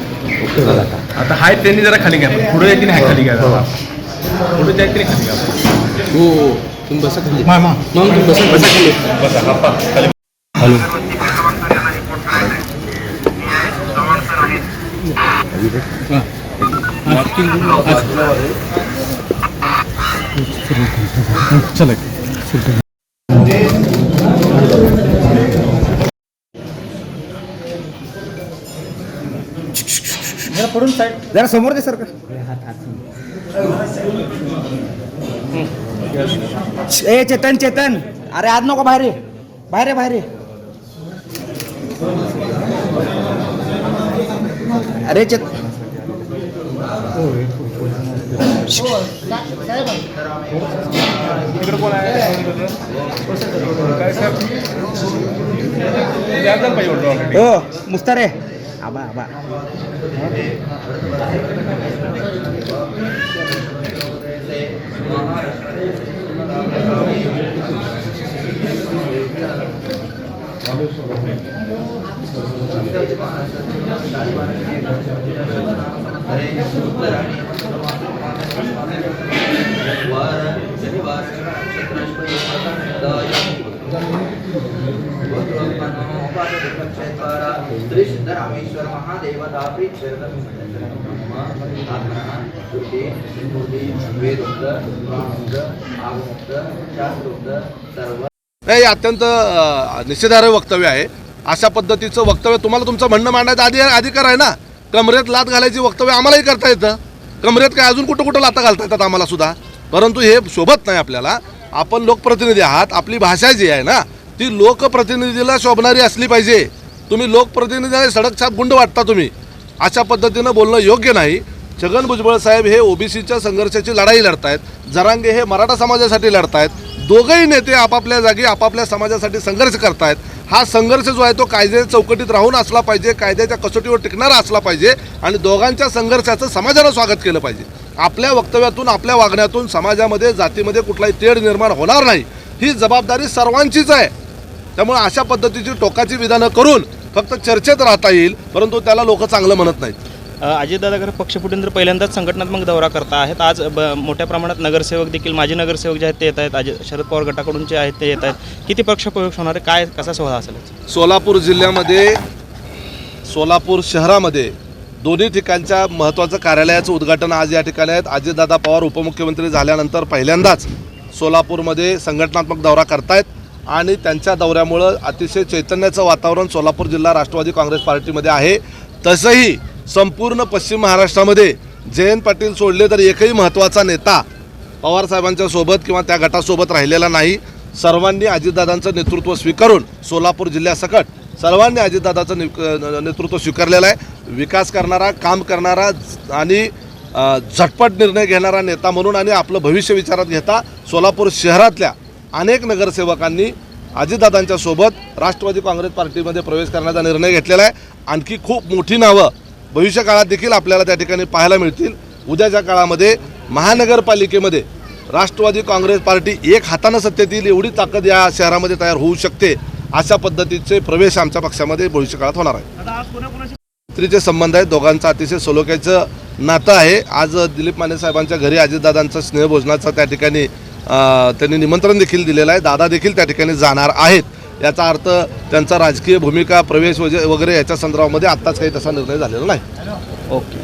आता हाय त्यांनी जरा खाली घ्या. पुढे येते नाही खाली घ्या. पुढे जायचं नाही खाली घ्या. हो हो तुम्ही बसा खाली मग तुम्ही बसा बसा खाली बसा हापा खाली जरा समोर दे सर का ए चेतन चेतन. अरे आज नको बाहेर ये. बाहेर ये बाहेर ये. अरे चेत हो मुस्तार आबा आबा. श्री हे अत्यंत निषेधार्ह वक्तव्य आहे. अशा पद्धतीचं वक्तव्य तुम्हाला तुमचं म्हणणं मांडायचं आधी अधिकार आहे ना? कमरेत लात घालायची वक्तव्य आम्हालाही करता येतं. कमरेत काय अजून कुठं कुठं लाता घालता येतात आम्हाला सुद्धा? परंतु हे शोभत नाही आपल्याला. आपण लोकप्रतिनिधी आहात. आपली भाषा जी आहे ना ती लोकप्रतिनिधीला शोभणारी असली पाहिजे. तुम्ही लोकप्रतिनिधी सडक छाप गुंड वाटता तुम्ही. अशा पद्धतीनं बोलणं योग्य नाही. छगन भुजबळ साहेब हे ओबीसीच्या संघर्षाची लढाई लढतायत. जरांगे हे मराठा समाजासाठी लढतायत. दोघंही नेते आपापल्या जागी आपापल्या समाजासाठी संघर्ष करतायत. हा संघर्ष जो आहे तो कायद्याच्या चौकटीत राहून असला पाहिजे कायद्याच्या कसोटीवर टिकणारा असला पाहिजे आणि दोघांच्या संघर्षाचं समाजानं स्वागत केलं पाहिजे. आपल्या वक्तव्यातून आपल्या वागण्यातून समाजामध्ये जातीमध्ये कुठलाही तेढ निर्माण होणार नाही. ही जबाबदारी सर्वांचीच आहे. त्यामुळे अशा पद्धतीची टोकाची विधानं करून फक्त चर्चेत राहता येईल परंतु त्याला लोक चांगलं म्हणत नाहीत. अजितदादा खरं तर पहिल्यांदाच संघटनात्मक दौरा करता आहेत. आज ब मोठ्या प्रमाणात नगरसेवक देखील माजी नगरसेवक जे आहेत ते येत आहेत. अजित शरद पवार गटाकडून जे आहेत ते येत आहेत. किती पक्षप्रवेश होणार आहे? काय कसा सोहळा असेल सोलापूर जिल्ह्यामध्ये सोलापूर शहरामध्ये दोन्ही ठिकाणच्या महत्त्वाचं कार्यालयाचं उद्घाटन आज या ठिकाणी आहेत. अजितदादा पवार उपमुख्यमंत्री झाल्यानंतर पहिल्यांदाच सोलापूरमध्ये संघटनात्मक दौरा करतायत आणि त्यांच्या दौऱ्यामुळं अतिशय चैतन्याचं वातावरण सोलापूर जिल्हा राष्ट्रवादी काँग्रेस पार्टीमध्ये आहे. तसंही संपूर्ण पश्चिम महाराष्ट्रामध्ये जयंत पाटील सोडले तर एकही महत्त्वाचा नेता पवारसाहेबांच्या सोबत किंवा त्या गटासोबत राहिलेला नाही. सर्वांनी अजितदादांचं नेतृत्व स्वीकारून सोलापूर जिल्ह्यासकट सर्वांनी अजितदादाचं नि नेतृत्व स्वीकारलेलं आहे. विकास करणारा काम करणारा आणि झटपट निर्णय घेणारा नेता म्हणून आणि आपलं भविष्य विचारात घेता सोलापूर शहरातल्या अनेक नगरसेवकांनी अजितदादांच्या सोबत राष्ट्रवादी काँग्रेस पार्टीमध्ये प्रवेश करण्याचा निर्णय घेतलेला आहे. आणखी खूप मोठी नावं भविष्य काळात देखील आपल्याला त्या ठिकाणी पाहायला मिळतील. उद्याच्या काळामध्ये महानगरपालिकेमध्ये राष्ट्रवादी काँग्रेस पार्टी एक हातानं सत्तेत येईल एवढी ताकद या शहरामध्ये तयार होऊ शकते अशा पद्धतीचे प्रवेश आमच्या पक्षामध्ये भविष्य काळात होणार आहे. मैत्रीचे संबंध आहेत दोघांचं अतिशय सलोख्याचं नातं आहे. आज दिलीप माने साहेबांच्या घरी अजितदादांचं स्नेहभोजनाचं त्या ठिकाणी त्यांनी निमंत्रण देखील दिलेलं आहे. दादा देखील त्या ठिकाणी जाणार आहेत. याचा अर्थ त्यांचा राजकीय भूमिका प्रवेश वगैरे याच्या संदर्भामध्ये आत्ताच काही तसा निर्णय झालेला नाही. ओके